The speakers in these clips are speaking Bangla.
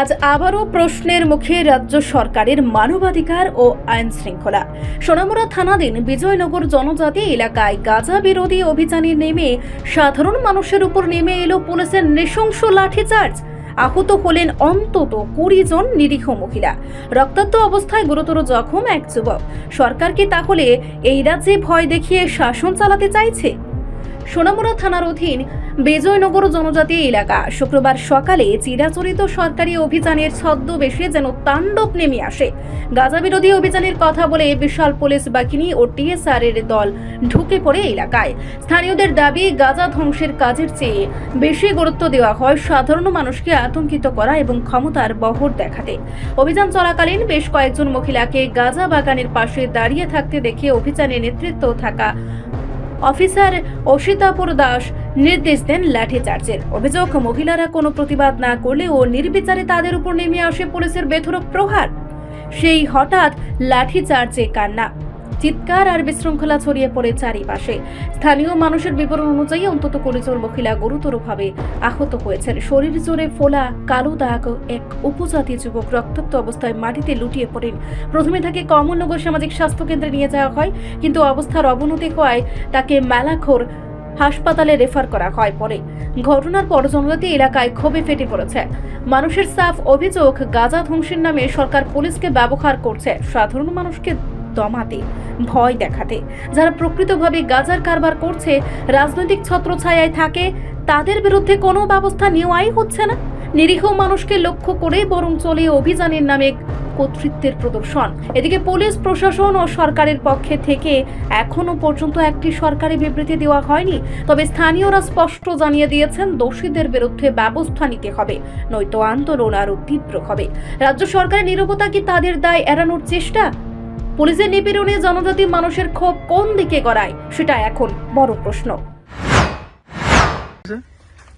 আজ আবারও প্রশ্নের মুখে রাজ্য সরকারের মানবাধিকার ও আইন শৃঙ্খলা। সোনামুড়া থানাধীন বিজয়নগর জনজাতি এলাকায় গাঁজা বিরোধী অভিযানে নেমে সাধারণ মানুষের উপর নেমে এলো পুলিশের নৃশংস লাঠিচার্জ। আহত হলেন অন্তত কুড়ি জন নিরীহ মহিলা। রক্তাক্ত অবস্থায় গুরুতর জখম এক যুবক। সরকার কি তাহলে এই রাজ্যে ভয় দেখিয়ে শাসন চালাতে চাইছে? সোনামুড়া থানার অধীন বিজয়নগর জনজাতি এলাকা। শুক্রবার সকালে চিরাচরিত সরকারি অভিযানের ছদ্মবেশে যেন তাণ্ডব নেমে আসে। গাজা বিরোধী অভিযানের কথা বলে বিশাল পুলিশ বাহিনী ও টিএসআর এর দল ঢুকে পড়ে এলাকায়। স্থানীয়দের দাবি, গাজা ধ্বংসের কাজের চেয়ে বেশি গুরুত্ব দেওয়া হয় সাধারণ মানুষকে আতঙ্কিত করা এবং ক্ষমতার বহর দেখাতে। অভিযান চলাকালীন বেশ কয়েকজন মহিলাকে গাজা বাগানের পাশে দাঁড়িয়ে থাকতে দেখে অভিযানে নেতৃত্ব থাকা অফিসার অসিতাপুর দাস নির্দেশ দেন লাঠিচার্জের অভিযোগ, মহিলারা কোনো প্রতিবাদ না করলেও নির্বিচারে তাদের উপর নেমে আসে পুলিশের বেধরক প্রহার। সেই হঠাৎ লাঠিচার্জে কান্না। চিৎকার আর বিশৃঙ্খলা ছড়িয়ে পড়ে চারিপাশে। স্থানীয় মানুষের বিবরণ অনুযায়ী অন্তত কুড়ি জন মহিলা গুরুতরভাবে আহত হয়েছেন। শরীর জোরে ফোলা, কালো দাগ, এক উপজাতি যুবক রক্তাক্ত অবস্থায় মাটিতে লুটিয়ে পড়েন। প্রথমে তাকে কমলনগর সামাজিক স্বাস্থ্য কেন্দ্রে নিয়ে যাওয়া হয়, কিন্তু অবস্থার অবনতি হওয়ায় তাকে মেলাখোর হাসপাতালে রেফার করা হয় পরে। ঘটনার পর জনজাতি এলাকায় ক্ষোভে ফেটে পড়েছে। মানুষের সাফ অভিযোগ, গাজা ধ্বংসের নামে সরকার পুলিশকে ব্যবহার করছে। সাধারণ মানুষকে দমাতে ভয় দেখাতে। যারা প্রকৃতভাবে গাজার কারবার করছে, রাজনৈতিক ছত্রছায়ায় থাকে, তাদের বিরুদ্ধে কোনো ব্যবস্থা নেওয়াই হচ্ছে না। নিরীহ মানুষকে লক্ষ্য করে বরং চলে অভিযানের নামে কর্তৃত্বের প্রদর্শন। এদিকে পুলিশ, প্রশাসন ও সরকারের পক্ষে থেকে এখনও পর্যন্ত একটি সরকারি বিবৃতি দেওয়া হয়নি। তবে স্থানীয়রা স্পষ্ট জানিয়ে দিয়েছেন, দোষীদের বিরুদ্ধে ব্যবস্থা নিতে হবে, নয়তো আন্দোলন আরও তীব্র হবে। রাজ্য সরকারের নিরবতা কি তাদের দায় এড়ানোর চেষ্টা? পুলিশের নিপীড়নে জনজাতি মানুষের ক্ষোভ কোন দিকে গড়ায়? সেটা এখন বড় প্রশ্ন।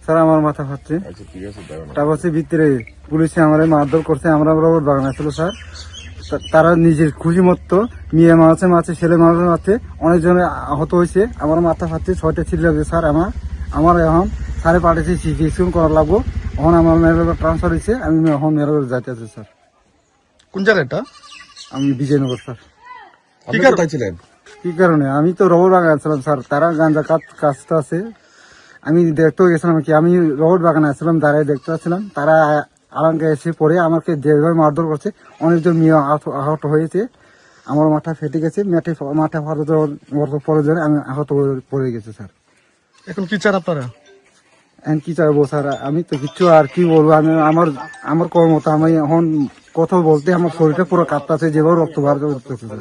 স্যার আমার মাথা আচ্ছা ঠিক তারপর ভিতরে পুলিশে আমার মারধর করছে আমরা বাগান ছিল স্যার। তারা নিজের খুশি মতো মেয়ে মারছে মারছে ছেলে অনেকজনে আহত হয়েছে। আমার মাথা খাচ্ছে ছয়টা ছিল লাগছে স্যার আমার আমার এখন সাড়ে পাঠিয়েছি সিটি স্ক্যান করা লাগবো। এখন আমার মেয়ের ট্রান্সফার হয়েছে আমি এখন মেয়ের যাইতে আছি স্যার। কোন জায়গাটা আমি বিজয়নগর স্যার। আপনি কোথায় ছিলেন কি কারণে? আমি তো রবট বাগান ছিলাম স্যার। তারা গাঞ্জা কাজ কাজটা আছে। আমি দেখতেও গেছিলাম কি আমি রবট বাগানে আসছিলাম দাঁড়ায় দেখতে পাচ্ছিলাম। তারা আলাঙ্কে এসে পরে আমাকে যেভাবে মারধর করছে অনেকজন মেয়ে আহত আহত হয়েছে। আমার মাথা ফেটে গেছে মাঠে মাথা পরে জন্য আমি আহত পড়ে গেছে স্যার। এখন কি চান আপনারা? এখন কি চাইব স্যার? আমি তো কিছু আর কি বলব? আমি আমার আমার কর্মতা আমি এখন কথা বলতে আমার শরীরটা পুরো কাঁপতাছে যেভাবে রক্ত বার করতেছে স্যার।